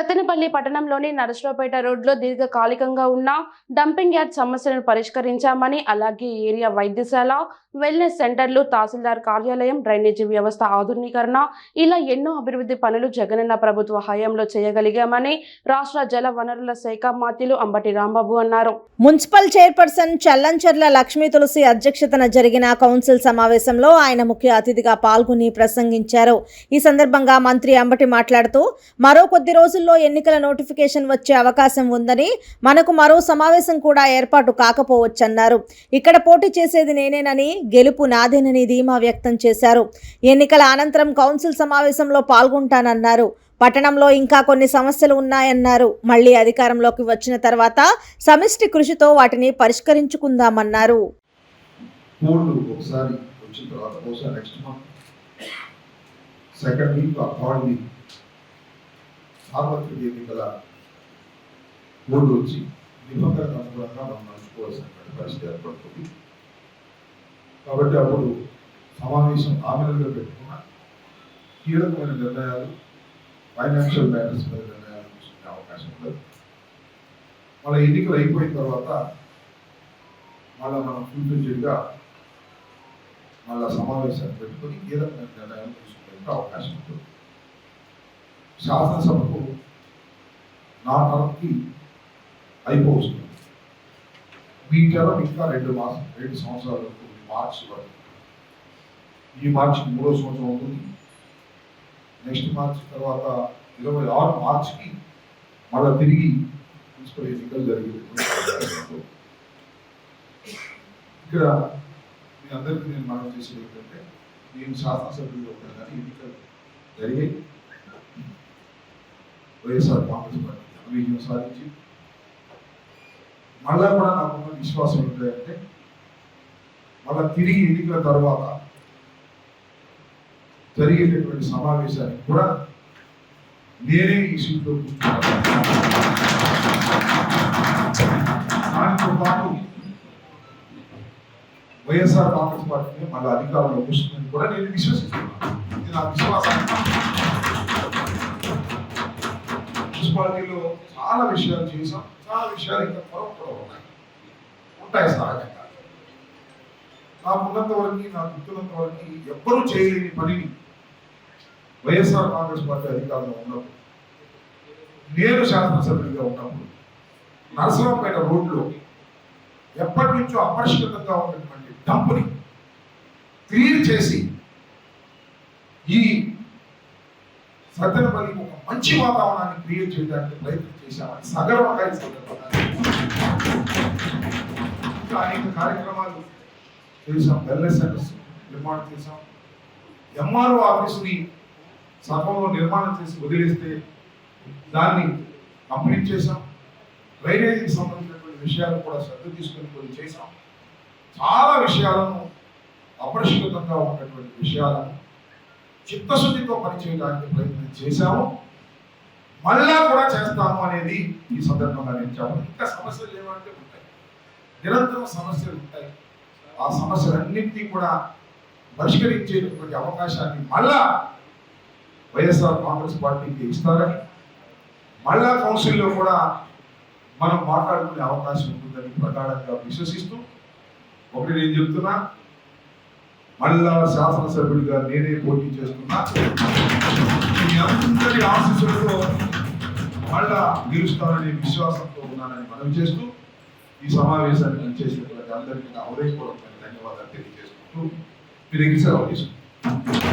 సత్తెనపల్లి పట్టణంలోని నరసరావుపేట రోడ్లో దీర్ఘకాలికంగా ఉన్న డంపింగ్ యార్డ్ సమస్యలను పరిష్కరించామని అలాగే ఏరియా వైద్యశాల వెల్నెస్ సెంటర్లు తహసీల్దార్ కార్యాలయం డ్రైనేజీ వ్యవస్థ ఆధునీకరణ ఇలా ఎన్నో అభివృద్ధి పనులు జగనన్న ప్రభుత్వ హయాంలో చేయగలిగామని రాష్ట్ర జల వనరుల శాఖ మాత్యులు అంబటి రాంబాబు అన్నారు. మున్సిపల్ చైర్పర్సన్ చల్లంచర్ల లక్ష్మీ తులసి అధ్యక్షతన జరిగిన కౌన్సిల్ సమావేశంలో ఆయన ముఖ్య అతిథిగా పాల్గొని ప్రసంగించారు. ఈ సందర్భంగా మంత్రి అంబటి మాట్లాడుతూ మరో కొద్ది రోజుల్లో ఎన్నికల నోటిఫికేషన్ వచ్చే అవకాశం ఉందని మనకు మరో సమావేశం కూడా ఏర్పాటు కాకపోవచ్చన్నారు. ఇక్కడ పోటీ చేసేది నేనేనని గెలుపు నాదేనని ధీమా వ్యక్తం చేశారు. ఎన్నికల అనంతరం కౌన్సిల్ సమావేశంలో పాల్గొంటానన్నారు. పట్టణంలో ఇంకా కొన్ని సమస్యలు ఉన్నాయన్నారు. మళ్ళీ అధికారంలోకి వచ్చిన తర్వాత సమిష్టి కృషితో వాటిని పరిష్కరించుకుందామన్నారు. Second week or third week సార్వత్రిక ఎన్నికల కోల్డ్ వచ్చి నిబంధనలకు అనుగుణంగా మనం నడుచుకోవాల్సినటువంటి పరిస్థితి ఏర్పడుతుంది. కాబట్టి అప్పుడు సమావేశం ఆమెలుగా పెట్టుకున్న కీలకమైన నిర్ణయాలు ఫైనాన్షియల్ మ్యాటర్స్ మీద నిర్ణయాలు తీసుకునే అవకాశం లేదు మళ్ళీ ఎన్నికలు అయిపోయిన తర్వాత మళ్ళీ మనం ఫ్యూచర్గా మళ్ళా సమావేశాన్ని పెట్టుకొని కీలకమైన నిర్ణయాలు తీసుకునే అవకాశం ఉంటుంది. శాసనసభకు నా తరఫుకి అయిపోతుంది మీ టర్మ్ ఇంకా రెండు మాసం రెండు సంవత్సరాలు ఉంటుంది మార్చి వరకు. ఈ మార్చి మూడో సంవత్సరం అవుతుంది. నెక్స్ట్ మార్చి తర్వాత ఇరవై ఆరు మార్చికి మళ్ళీ తిరిగి మున్సిపల్ ఎన్నికలు జరిగేది ఇక్కడ మీ అందరికీ నేను మనం చేసేది ఏంటంటే నేను శాసనసభ్యులు కానీ ఎన్నికలు జరిగాయి. వైఎస్ఆర్ కాంగ్రెస్ పార్టీ విజయం సాధించి మళ్ళా కూడా నాకున్న విశ్వాసం ఏంటంటే మళ్ళా తిరిగి ఎన్నికల తర్వాత జరిగేటటువంటి సమావేశానికి కూడా నేనే ఈ సీట్లో దానితో పాటు వైఎస్ఆర్ కాంగ్రెస్ పార్టీని మళ్ళీ అధికారంలో వస్తుందని కూడా నేను విశ్వసిస్తున్నాను. ఇది నా విశ్వాసం మున్సిపాలిటీలో చాలా విషయాలు చేసాం చాలా విషయాలు ఇంకా త్వర ఉన్నాయి. ఉంటాయి సహజంగా నాకున్నంత వరకు నా గుర్తున్నంత వరకు ఎవ్వరూ చేయలేని పనిని వైఎస్ఆర్ కాంగ్రెస్ పార్టీ అధికారంలో ఉన్నప్పుడు నేను శాసనసభ్యుడిగా ఉన్నప్పుడు నరసరావుపేట రోడ్లో ఎప్పటి నుంచో అపరిష్కృతంగా ఉన్నటువంటి డంపుని క్లియర్ చేసి ఈ సత్యన మంచి వాతావరణాన్ని క్రియేట్ చేయడానికి ప్రయత్నం చేశామని సగర్వంగా అనేక కార్యక్రమాలు చేశాం వెల్నెస్ సెంటర్స్ నిర్మాణం చేశాం. ఎంఆర్ఓ ఆఫీస్ని సగంలో నిర్మాణం చేసి వదిలేస్తే దాన్ని కంప్లీట్ చేశాం. డ్రైనేజీకి సంబంధించినటువంటి విషయాలు కూడా శ్రద్ధ తీసుకొని కొన్ని చేశాం. చాలా విషయాలను అపరిష్కృతంగా ఉన్నటువంటి విషయాలను చిత్తశుద్ధితో పనిచేయడానికి ప్రయత్నం చేశాము. మళ్ళా కూడా చేస్తాము అనేది ఈ సందర్భంగా నేను చెప్పను. ఇంకా సమస్యలు ఏమంటే ఉంటాయి. నిరంతరం సమస్యలు ఉంటాయి. ఆ సమస్యలన్నింటినీ కూడా పరిష్కరించేటటువంటి అవకాశాన్ని మళ్ళా వైఎస్ఆర్ కాంగ్రెస్ పార్టీకి ఇస్తారని మళ్ళా కౌన్సిల్లో కూడా మనం మాట్లాడుకునే అవకాశం ఉంటుందని ప్రగాఢంగా విశ్వసిస్తూ ఒకటి నేను చెప్తున్నా మళ్ళా శాసనసభ్యుడిగా నేనే పోటీ చేస్తున్నా. మీ అందరి ఆశీస్సులతో మళ్ళా గెలుస్తారనే విశ్వాసంతో ఉన్నానని మనం చేస్తూ ఈ సమావేశాన్ని చేసినటువంటి అందరికీ నా హృదయపూర్వకమైన ధన్యవాదాలు తెలియజేసుకుంటూ మీరు ఎగిసారు తీసుకుంటారు